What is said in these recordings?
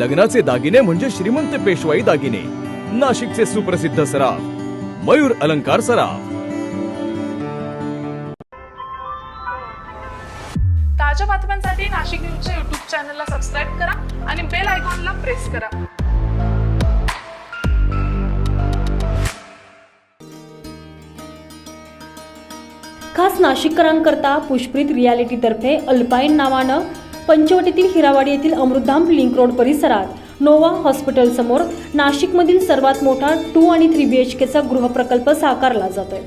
लग्नाचे दागिने म्हणजे श्रीमंत पेशवाई दागिने. नाशिकचे सुप्रसिद्ध सराफ मयूर अलंकार सराफ. ताज्या बातम्यांसाठी नाशिक न्यूजच्या युट्यूब चॅनलला सबस्क्राईब करा आणि बेल आयकॉनला प्रेस करा. खास नाशिककरांकरता पुष्प्रीत रियालिटीतर्फे अल्पाईन नावानं पंचवटीतील हिरावाडी येथील अमृतधाम लिंक रोड परिसरात नोवा हॉस्पिटल समोर नाशिकमधील सर्वात मोठा टू आणि थ्री बी एच केचा गृहप्रकल्प साकारला जातोय.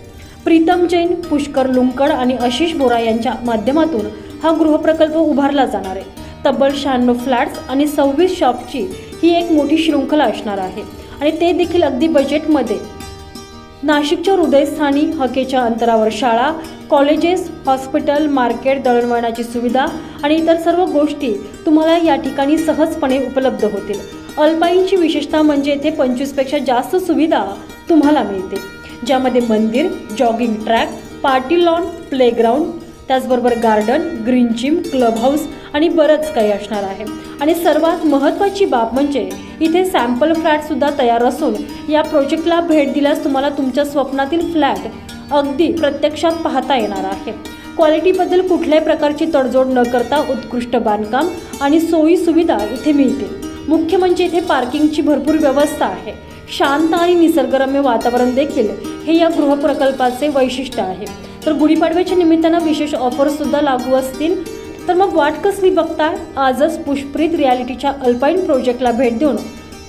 प्रीतम जैन पुष्कर लुंकड आणि आशिष बोरा यांच्या माध्यमातून हा गृहप्रकल्प उभारला जाणार आहे. तब्बल शहाण्णव फ्लॅट्स आणि सव्वीस शॉपची ही एक मोठी शृंखला असणार आहे आणि ते देखील अगदी बजेटमध्ये नाशिकच्या हृदयस्थानी हकेच्या अंतरावर शाळा कॉलेजेस हॉस्पिटल मार्केट दळणवळणाची सुविधा आणि इतर सर्व गोष्टी तुम्हाला या ठिकाणी सहजपणे उपलब्ध होतील. अल्पाईनची विशेषता म्हणजे येथे पंचवीसपेक्षा जास्त सुविधा तुम्हाला मिळते ज्यामध्ये मंदिर jogging track party lawn playground त्याचबरोबर garden green gym club house आणि बरंच काही असणार आहे. आणि सर्वात महत्त्वाची बाब म्हणजे इथे सॅम्पल फ्लॅटसुद्धा तयार असून या प्रोजेक्टला भेट दिल्यास तुम्हाला तुमच्या स्वप्नातील फ्लॅट अगदी प्रत्यक्षात पाहता येणार आहे. क्वालिटीबद्दल कुठल्याही प्रकारची तडजोड न करता उत्कृष्ट बांधकाम आणि सोयी सुविधा इथे मिळतील. मुख्य म्हणजे इथे पार्किंगची भरपूर व्यवस्था आहे. शांत आणि निसर्गरम्य वातावरण देखील हे या गृहप्रकल्पाचे वैशिष्ट्य आहे. तर गुढीपाडव्याच्या निमित्तानं विशेष ऑफर्ससुद्धा लागू असतील. तर मग वाट कसली बघताय? आजच पुष्प्रीत रियालिटीच्या अल्पाईन प्रोजेक्टला भेट देऊन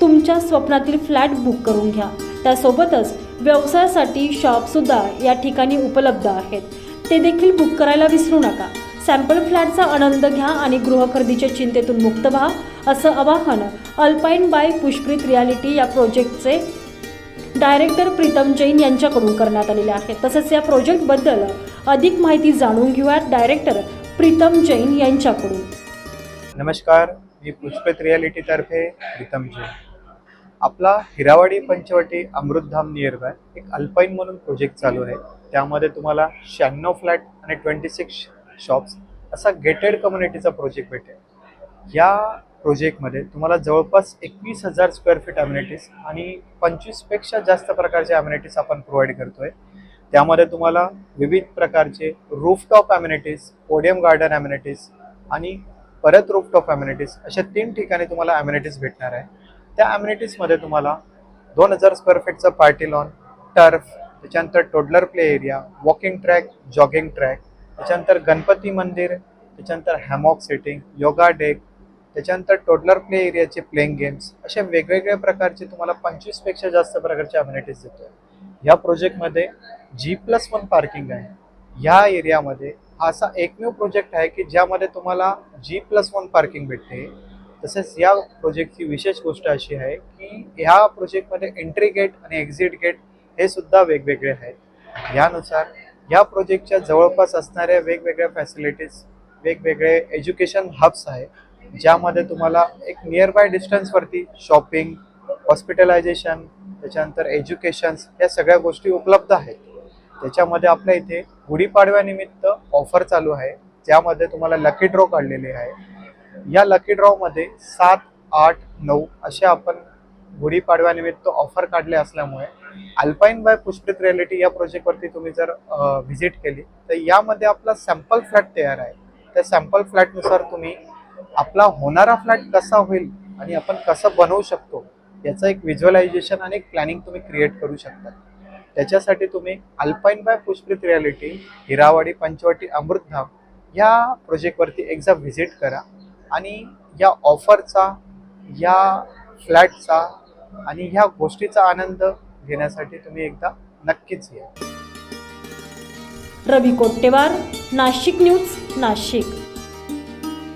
तुमच्या स्वप्नातील फ्लॅट बुक करून घ्या. त्यासोबतच व्यवसायासाठी शॉपसुद्धा या ठिकाणी उपलब्ध आहेत. ते देखील बुक करायला विसरू नका. सॅम्पल फ्लॅटचा आनंद घ्या आणि गृहखरेदीच्या चिंतेतून मुक्त व्हा असं आवाहन अल्पाईन बाय पुष्प्रीत रियालिटी या प्रोजेक्टचे डायरेक्टर प्रीतम जैन यांच्याकडून करण्यात आलेले आहे. तसंच या प्रोजेक्टबद्दल अधिक माहिती जाणून घेऊयात. डायरेक्टर प्रीतम जैन यांच्याकडून. नमस्कार मी पुष्पित रियालिटीतर्फे प्रीतम जैन. आपला हिरावाडी पंचवटी अमृतधाम नियर बाय एक अल्पाईन म्हणून प्रोजेक्ट चालू आहे. त्यामध्ये तुम्हाला शहाण्णव फ्लॅट आणि ट्वेंटी सिक्स शॉप्स असा गेटेड कम्युनिटीचा प्रोजेक्ट भेटेल. या प्रोजेक्टमध्ये तुम्हाला जवळपास एकवीस हजार स्क्वेअर फीट अम्युनिटीज आणि पंचवीसपेक्षा जास्त प्रकारचे अम्युनिटीज आपण प्रोव्हाइड करतोय. त्यामध्ये तुम्हाला विविध प्रकारचे rooftop amenities podium garden amenities आणि परत रूफटॉप ॲम्युनिटीज अशा तीन ठिकाणी तुम्हाला ॲम्युनिटीज भेटणार आहे. त्या ॲम्युनिटीजमध्ये तुम्हाला दोन हजार स्क्वेअर फीटचं पार्टी लॉन टर्फ त्याच्यानंतर toddler play area walking track jogging track त्याच्यानंतर गणपती मंदिर त्याच्यानंतर हॅमॉक सेटिंग योगा डेक त्याच्यानंतर टोडलर प्ले एरियाचे प्लेइंग गेम्स अशा वेगवेगळ्या प्रकारचे तुम्हाला पंचवीसपेक्षा जास्त प्रकारचे अम्युनिटीज देतो या प्रोजेक्टमध्ये जी प्लस वन पार्किंग आहे. ह्या एरियामध्ये हा असा एकमेव प्रोजेक्ट आहे की ज्यामध्ये तुम्हाला जी प्लस वन पार्किंग भेटते. तसेच या प्रोजेक्टची विशेष गोष्ट अशी आहे की ह्या प्रोजेक्टमध्ये एंट्री गेट आणि एक्झिट गेट हे सुद्धा वेगवेगळे आहेत. यानुसार या प्रोजेक्टच्या जवळपास असणाऱ्या वेगवेगळ्या फॅसिलिटीज वेगवेगळे एज्युकेशन हब्स आहे ज्यामध्ये तुम्हाला एक नियर बाय डिस्टन्सवरती शॉपिंग हॉस्पिटलायझेशन त्याच्यानंतर एज्युकेशन्स या सगळ्या गोष्टी उपलब्ध आहेत. त्याच्यामध्ये आपल्या इथे गुढीपाडव्यानिमित्त ऑफर चालू आहे. ज्यामध्ये तुम्हाला लकी ड्रॉ काढलेले आहे. या लकी ड्रॉमध्ये सात आठ नऊ असे आपण गुढीपाडव्यानिमित्त ऑफर काढले असल्यामुळे अल्पाईन बाय पुष्पित रियालिटी या प्रोजेक्टवरती तुम्ही जर व्हिजिट केली तर यामध्ये आपला सॅम्पल फ्लॅट तयार आहे. त्या सॅम्पल फ्लॅटनुसार तुम्ही आपला होणारा फ्लॅट कसा होईल आणि आपण कसं बनवू शकतो याचं एक व्हिज्युअलायझेशन आणि एक प्लॅनिंग तुम्ही क्रिएट करू शकता. त्याच्यासाठी तुम्ही Alpine by Pushpit reality Hirawadi Panchavati Amritdham या प्रोजेक्टवरती एकदा व्हिजिट करा आणि या ऑफरचा या फ्लॅटचा आणि ह्या गोष्टीचा आनंद घेण्यासाठी तुम्ही एकदा नक्कीच या. रवी कोट्टेवार नाशिक न्यूज नाशिक.